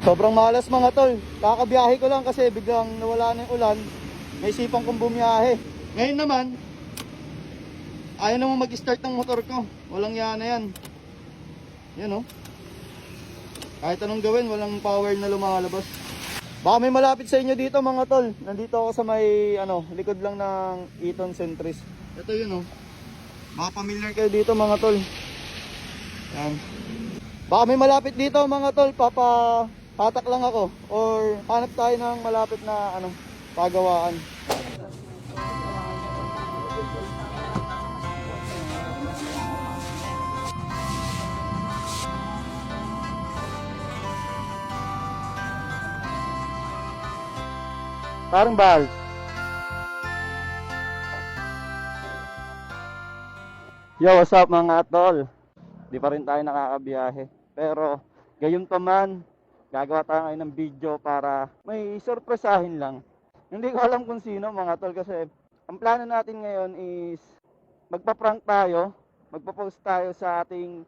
Sobrang malas mga tol. Kakabiyahe ko lang kasi biglang nawala na yung ulan. May sipang kong bumiyahe. Ngayon naman, ayaw naman mag-start ng motor ko. Walang yana yan. Yan oh. Kahit anong gawin, walang power na lumalabas. Baka may malapit sa inyo dito mga tol. Nandito ako sa may ano, likod lang ng Eaton Centris. Ito yun oh. Baka familiar kayo dito mga tol. Yan. Baka may malapit dito mga tol, papa patak lang ako or hanap tayo ng malapit na ano, pagawaan. Parang bahal. Yo, what's up mga tol? Di pa rin tayo nakakabiyahe. Pero, gayon pa man, gagawa tayo ngayon ng video para may sorpresahin lang. Hindi ko alam kung sino mga tol kasi ang plano natin ngayon is magpa-prank tayo, magpa-post tayo sa ating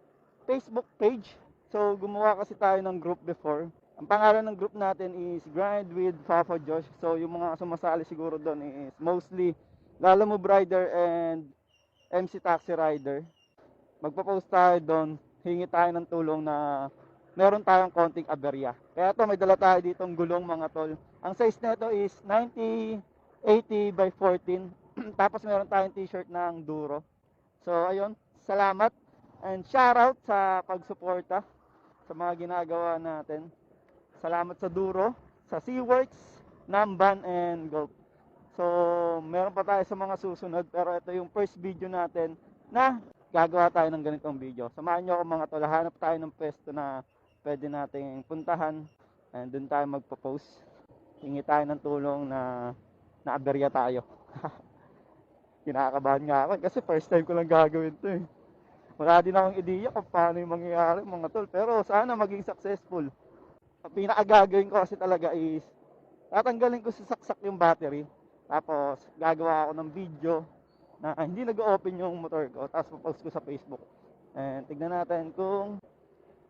Facebook page. So, gumawa kasi tayo ng group before. Ang pangalan ng group natin is Grind with Fafa Josh. So, yung mga sumasali siguro doon is mostly Lala Move Rider and MC Taxi Rider. Magpo-post tayo doon, hingi tayo ng tulong na meron tayong konting aberya. Kaya to may dala tayo ditong gulong mga tol. Ang size nito is 90 80 by 14. Tapos meron tayong t-shirt ng Duro. So ayun, salamat and shoutout sa pagsuporta sa mga ginagawa natin. Salamat sa Duro, sa SeaWorks, Namban and Gulf. So, meron pa tayo sa mga susunod pero ito yung first video natin na gagawa tayo ng ganitong video. Samahan nyo ako mga tol, hanap tayo ng pwesto na pwede nating puntahan and dun tayo magpo-post. Hingi tayo ng tulong na naaberya tayo. Kinakabahan nga ako eh, kasi first time ko lang gagawin to eh. Wala din akong ideya kung paano yung mangyayari mga tol. Pero sana maging successful. Ang pinakagagawin ko kasi talaga is tatanggalin ko sa saksak yung battery. Tapos gagawa ako ng video na hindi nag-open yung motor ko. Tapos post ko sa Facebook. And tignan natin kung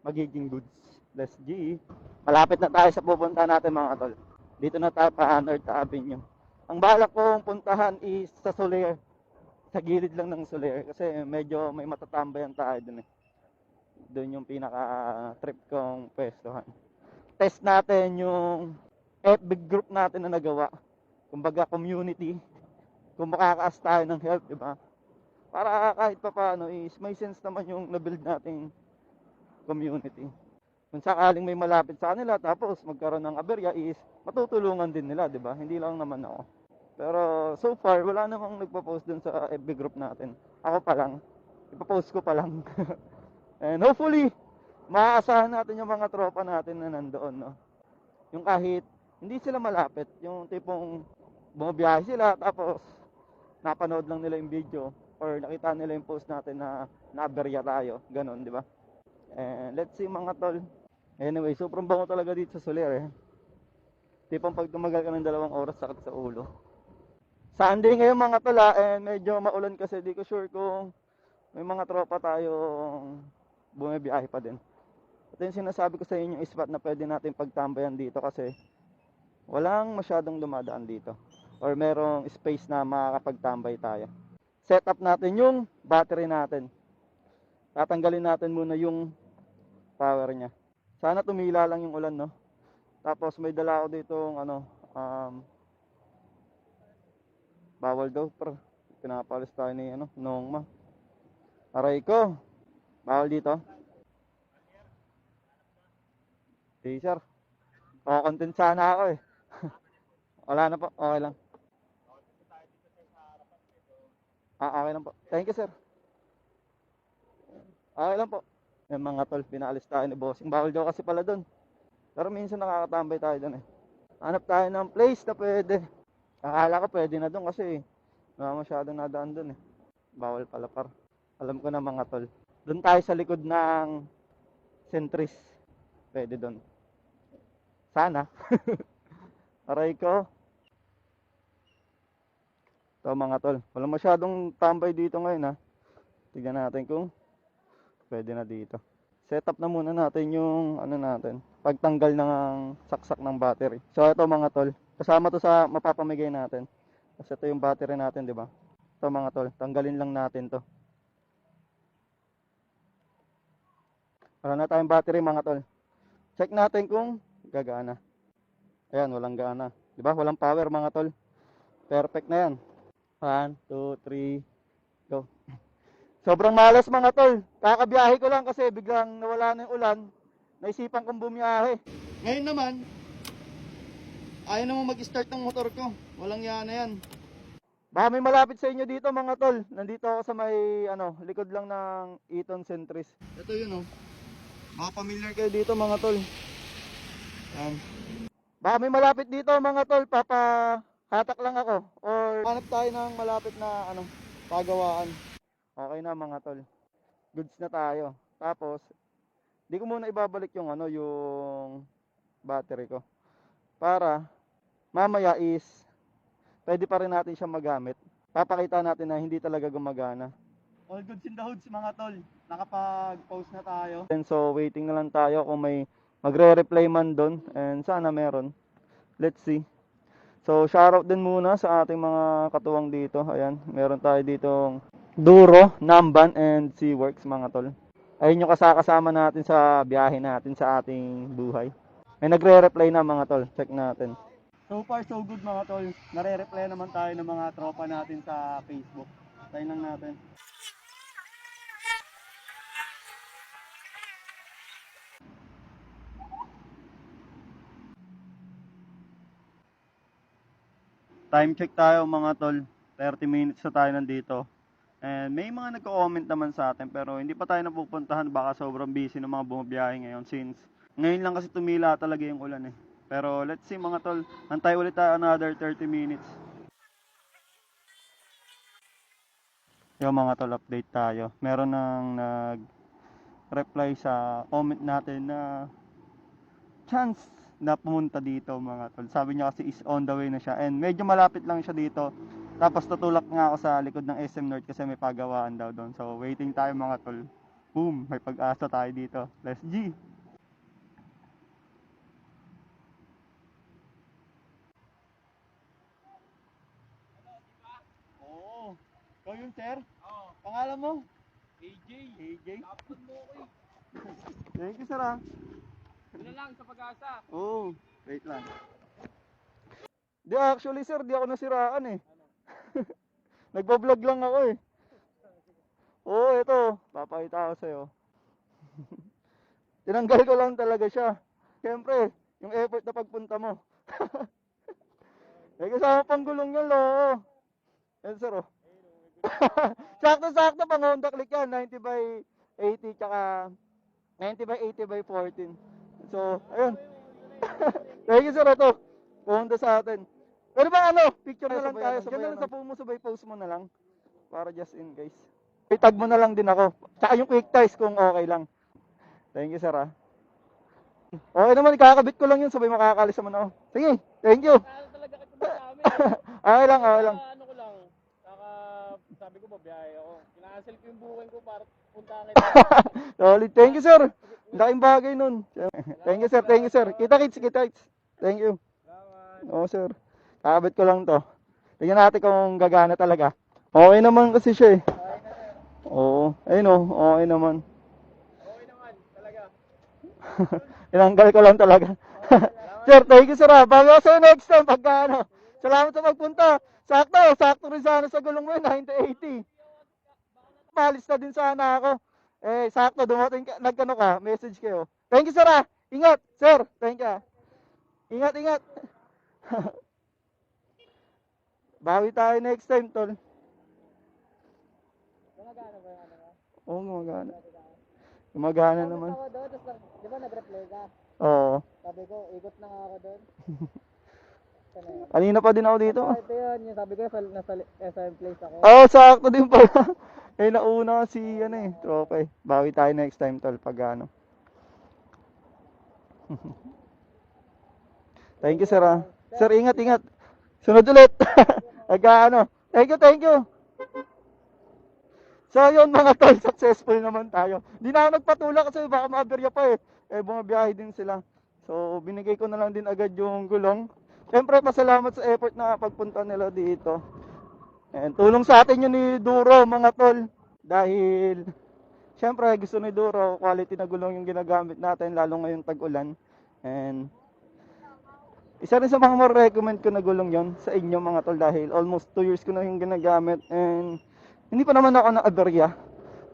magiging goods. Let's G. Malapit na tayo sa pupunta natin mga tol. Dito na tayo pa North Avenue. Ang balak kong puntahan is sa Soler. Sa gilid lang ng Soler. Kasi medyo may matatambayan tayo dun eh. Doon yung pinaka-trip kong pwestohan. Test natin yung FB group natin na nagawa. Kumbaga community. Kung makakaas tayo ng help, di ba? Para kahit pa paano is may sense naman yung na-build nating community. Kung sakaling may malapit sa kanila tapos magkaroon ng aberya is matutulungan din nila, 'di ba? Hindi lang naman ako. Pero so far wala namang nagpo-post dun sa FB group natin. Ako pa lang. Ipo-post ko pa lang. And hopefully maaasahan natin yung mga tropa natin na nandoon, no. Yung kahit hindi sila malapit, yung tipong bumabiyahe sila tapos napanood lang nila yung video or nakita nila yung post natin na naaberya tayo, ganun, di ba? And let's see mga tol. Anyway, sobrang bango talaga dito sa Soler eh. Tipong pag tumagal ka ng dalawang oras sakit sa ulo. Sunday ngayon mga tol ah, and medyo maulan kasi di ko sure kung may mga tropa tayong bumibiyahe pa din. Ito yung sinasabi ko sa inyo yung spot na pwede natin pagtambayan dito kasi walang masyadong dumadaan dito. Or merong space na makakapagtambay tayo. Set up natin yung battery natin. Tatanggalin natin muna yung power niya. Sana tumila lang yung ulan, no? Tapos may dala ako dito ano, um, bawal daw, per. Pinapalis tayo ni, ano, Nongma. Aray ko. Bawal dito. Hey, sir. O, content sana ako eh. Wala na po, okay lang. Ah, okay lang po. Thank you, sir. Okay lang po. Yung mga tol, pinalis tayo ni bossing. Bawal daw kasi pala doon. Pero minsan nakakatambay tayo doon eh. Hanap tayo ng place na pwede. Akala ko pwede na doon kasi wala masyadong nadaan doon eh. Bawal pala par. Alam ko na mga tol. Doon tayo sa likod ng Centris. Pwede doon. Sana. Aray ko. Ito mga tol. Wala masyadong tambay dito ngayon ha. Tignan natin kung pwede na dito. Set up na muna natin yung ano natin. pagtanggal ng saksak ng battery. So ito mga tol, kasama to sa mapapamigay natin. Kasi ito yung battery natin, di ba? Ito mga tol, tanggalin lang natin to. Wala na tayong battery mga tol. Check natin kung gagana. Ayan, walang gana. Di ba? Walang power mga tol. Perfect na yan. 1, 2, 3, go. Sobrang malas mga tol. Kakabiyahe ko lang kasi biglang nawala na yung ulan. Naisipan kong bumiyahe. Ngayon naman, ayaw naman mag-start ng motor ko. Walang yan na yan. Baka may malapit sa inyo dito mga tol. Nandito ako sa may ano, likod lang ng Eaton Centris. Ito yun oh. Baka familiar kayo dito mga tol. Yan. Baka may malapit dito mga tol, papahatak lang ako. Or hanap tayo ng malapit na ano, pagawaan. Okay na mga tol. Goods na tayo. Tapos, di ko muna ibabalik yung ano, yung battery ko. Para, mamaya is, pwede pa rin natin siya magamit. Papakita natin na hindi talaga gumagana. All goods in the hoods mga tol. Nakapag-post na tayo. And so, waiting na lang tayo kung may magre-reply man doon. And sana meron. Let's see. So, shoutout din muna sa ating mga katuwang dito. Ayan, meron tayo ditong Duro, Namban, and Seaworks mga tol. Ayun yung kasakasama natin sa biyahe natin sa ating buhay. May nagre-reply na mga tol. Check natin. So far, so good mga tol. Nare-reply naman tayo ng mga tropa natin sa Facebook. Tayo lang natin. Time check tayo mga tol. 30 minutes na tayo nandito. And may mga nagko-comment naman sa atin pero hindi pa tayo napupuntahan baka sobrang busy ng mga bumabiyahe ngayon since ngayon lang kasi tumila talaga yung ulan eh. Pero let's see mga tol, antay ulit tayo another 30 minutes. Yung mga tol, update tayo. Meron nang nag-reply sa comment natin na chance na pumunta dito mga tol. Sabi niya kasi is on the way na siya and medyo malapit lang siya dito. Tapos tutulak nga ako sa likod ng SM North kasi may pagawaan daw doon. So waiting tayo mga tol. Boom, may pag-asa tayo dito. Let's G. Oo. Ikaw yun, sir? Oo. Pangalan mo? AJ. AJ. Tapos mo ko eh. Thank you, sir ah. Yun na lang sa pag-asa. Oo. Wait lang. Di actually sir, di ako nasiraan eh. Nagpa-vlog lang ako eh. Oo, ito. Papakita ko sa'yo. Tinanggal ko lang talaga siya. Siyempre, yung effort na pagpunta mo. May kasama pang gulong yan, lo. Yan sir, oh. Sakto-sakto pang Honda Click yan. 90 by 80 tsaka 90 by 80 by 14. So, ayun. Thank you sir, ito. Pumunta sa atin. Pero ba ano, picture na lang tayo. Diyan na lang sa pumo, sabay post mo na lang. Para just in case. Itag mo na lang din ako. Tsaka yung quick ties kung okay lang. Thank you sir ah. Okay naman, ikakabit ko lang yun, sabay makakalis naman ako. Sige, thank you. Talaga amin. Okay lang, okay lang. Ano ko lang. Kaka, sabi ko babiyahe ako. Kinacancel ko yung booking ko para puntahan kita. Solid. Thank you sir. Laking bagay nun. Thank you sir, thank you sir. Kita kits, kita kits. Thank you. Salamat. Oo, sir. Kakabit ko lang to. Tingnan natin kung gagana talaga. Okay naman kasi siya eh. Oo. Ayun oh, okay naman. Okay naman. Talaga. Tinanggal ko lang talaga. sir, thank you sir ah. Bago sa'yo next time pagka ano. Salamat sa pagpunta. Sakto, sakto rin sana sa gulong mo yun, 90-80. Malis na din sana ako. Eh, sakto, dumating ka, nagkano ka, message kayo. Thank you sir ah. Ingat, sir. Thank you ah. Ingat, ingat. Bawi tayo next time, tol. Gumagana ba yung ano mo? Oo, gumagana. Gumagana naman. Ako doon, tapos di ba nag-reply ka? Oo. Sabi ko, ikot na nga ako doon. Kanina pa din ako dito. Ah, ito yun, yung sabi ko, nasa, nasa SM place ako. Oo, oh, sakto din pala. eh, nauna si, ano eh, tropa eh. Bawi tayo next time, tol, pag ano. thank you, sir, ah. Sir, ingat, ingat. Sunod ulit. Agka, ano. Thank you, thank you. So, yun mga tol, successful naman tayo. Hindi na ako nagpatulak kasi baka maberya pa eh. Eh, bumabiyahe din sila. So, binigay ko na lang din agad yung gulong. Siyempre, pasalamat sa effort na pagpunta nila dito. And tulong sa atin yun ni Duro, mga tol. Dahil, siyempre, gusto ni Duro, quality na gulong yung ginagamit natin, lalo ngayong tag-ulan. And, isa rin sa mga more recommend ko na gulong yon sa inyo mga tol dahil almost 2 years ko na yung ginagamit and hindi pa naman ako na-aberya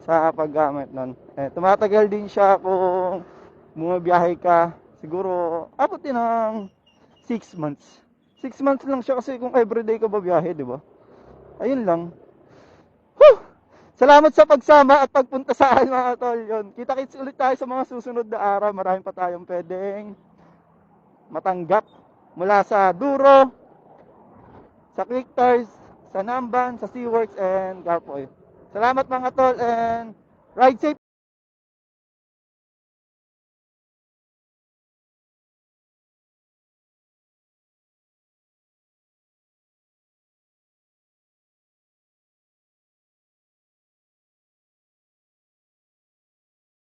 sa paggamit nun. Eh, tumatagal din siya kung bumabiyahe ka. Siguro, abot din ng 6 months. 6 months lang siya kasi kung everyday ka babiyahe, di ba? Ayun lang. Whew! Salamat sa pagsama at pagpunta sa akin mga tol. Yun. Kita-kits ulit tayo sa mga susunod na araw. Marami pa tayong pwedeng matanggap mula sa Duro, sa Quick Tires, sa Namban, sa Seaworks, and Garpoy. Salamat mga tol and ride safe